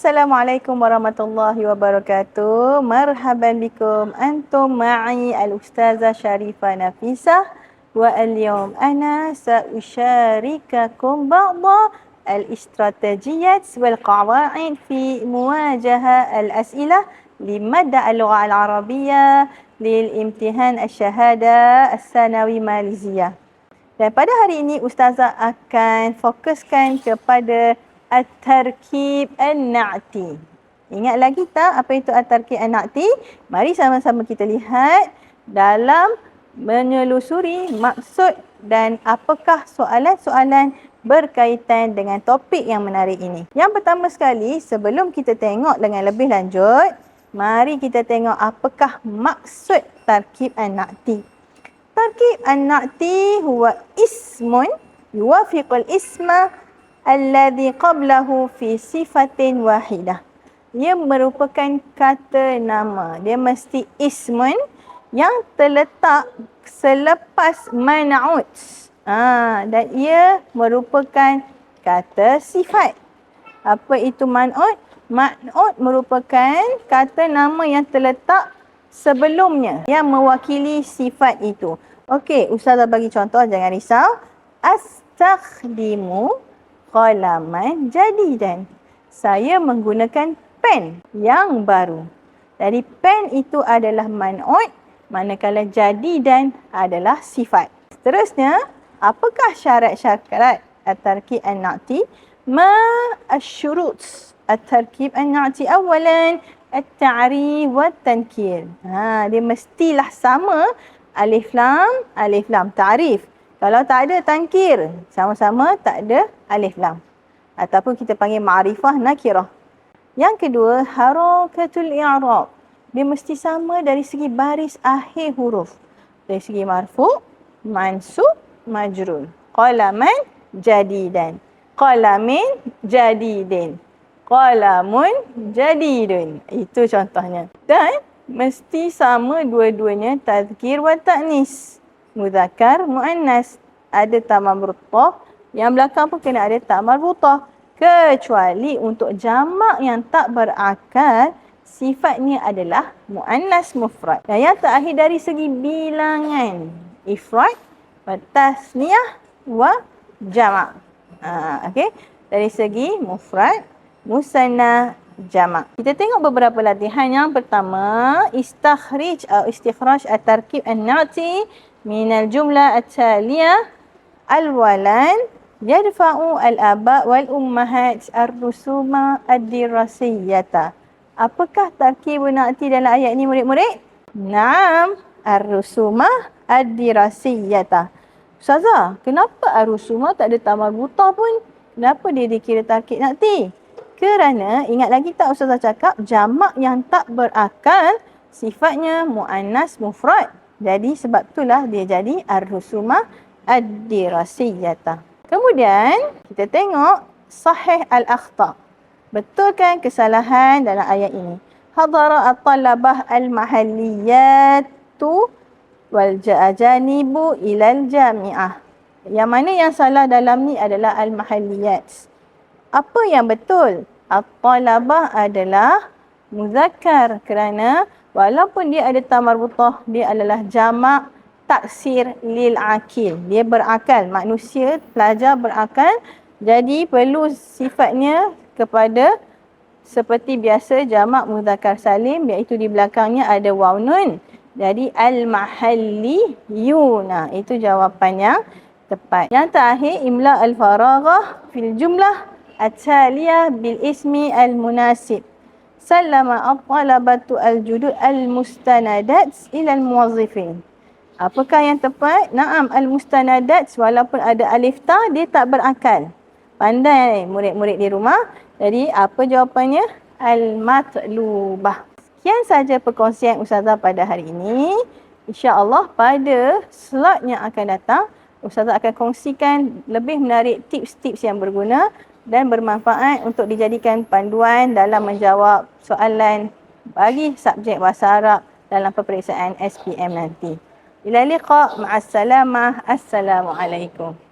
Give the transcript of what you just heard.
Assalamualaikum warahmatullahi wabarakatuh. Marhaban bikum. Antum ma'i al-ustazah Sharifah Nafisah. Wa al-yawm ana sa'usharikakum ba'da al-istratejiyat wal-qawa'id fi muwajaha al-as'ilah limadda al-lugha al-arabiyyah lil-imtihan al-syahada al-sanawi Malaysia. Dan pada hari ini Ustazah akan fokuskan kepada At-Tarkib An-Na'ti. Ingat lagi tak apa itu At-Tarkib An-Na'ti? Mari sama-sama kita lihat dalam menyelusuri maksud dan apakah soalan-soalan berkaitan dengan topik yang menarik ini. Yang pertama sekali, sebelum kita tengok dengan lebih lanjut, mari kita tengok apakah maksud Tarkib An-Na'ti. Tarkib An-Na'ti huwa ismun yuwafiqul isma alladhi qablahu fi sifatin wahidah. Ia merupakan kata nama. Dia mesti ismun yang terletak selepas man'ud. Ha, dan ia merupakan kata sifat. Apa itu man'ud? Man'ud merupakan kata nama yang terletak sebelumnya yang mewakili sifat itu. Okey, Ustazah bagi contoh, jangan risau. Astakhdimu qalaman jadidan. Saya menggunakan pen yang baru. Jadi pen itu adalah man'ud manakala jadidan adalah sifat. Seterusnya, apakah syarat-syarat at-tarkib an-na'ti? Ma asyurut at-tarkib an-na'ti awalan at-ta'rif wa tankir. Ha, dia mestilah sama alif lam, alif lam ta'rif. Kalau tak ada tankir, sama-sama tak ada alif lam. Ataupun kita panggil ma'rifah nakirah. Yang kedua, harakatul i'rab. Dia mesti sama dari segi baris akhir huruf. Dari segi marfu, mansub, majrul. Qalaman jadidan. Qalamin jadidin. Qalamun jadidun. Itu contohnya. Dan mesti sama dua-duanya tazkir wa ta'nis muzakkar muannas. Ada tamam rutbah yang belakang pun kena ada tamam rutbah kecuali untuk jamak yang tak berakal sifatnya adalah muannas mufrad. Dan yang terakhir dari segi bilangan ifrad wa tasniyah wa jamak. Ha, okey. Dari segi mufrad musanna jamak. Kita tengok beberapa latihan. Yang pertama, istakhrij atau istikhraj at-tarkib an-na'ti من الجملة التالية الولد يدفع الآباء والأمهات الرسوم الدراسية Apakah tarkib nakti dalam ayat ni murid-murid? Naam Ar-Rusuma Ad-Dirasiyata Ustazah, kenapa Ar-Rusuma tak ada tamar buta pun? Kenapa dia dikira tarkib nakti? Kerana ingat lagi tak Ustazah cakap Jamak yang tak berakal Sifatnya mu'annas mufrad jadi sebab itulah dia jadi ar-rusumah ad-dirasiyata. Kemudian kita tengok sahih al-akhta. Betulkan kesalahan dalam ayat ini? Hadara at-talabah al-mahalliyatu wal ja'ajanibu ilal jami'ah. Yang mana yang salah dalam ni adalah al-mahalliyat. Apa yang betul? At-talabah adalah muzakkar kerana Walaupun dia ada tamar butah, dia adalah jamak taksir lil akil. Dia berakal. Manusia, pelajar berakal. Jadi perlu sifatnya kepada seperti biasa jamak muzakar salim iaitu di belakangnya ada waw nun. Jadi al-mahalli yuna. Itu jawapan yang tepat. Yang terakhir imla al-faraghah fil jumlah at-taliyah bil ismi al-munasib sallama at-talabatu al-judud al-mustanadat ila al-muwazzifin. Apakah yang tepat? Naam al-mustanadat walaupun ada alif ta dia tak berakal. Pandai murid-murid di rumah. Jadi apa jawapannya? Al-matlubah. Sekian saja perkongsian Ustazah pada hari ini. InsyaAllah pada slot yang akan datang, Ustazah akan kongsikan lebih menarik tips-tips yang berguna dan bermanfaat untuk dijadikan panduan dalam menjawab soalan bagi subjek bahasa Arab dalam peperiksaan SPM nanti. Ila liqa ma'assalamah. Assalamualaikum.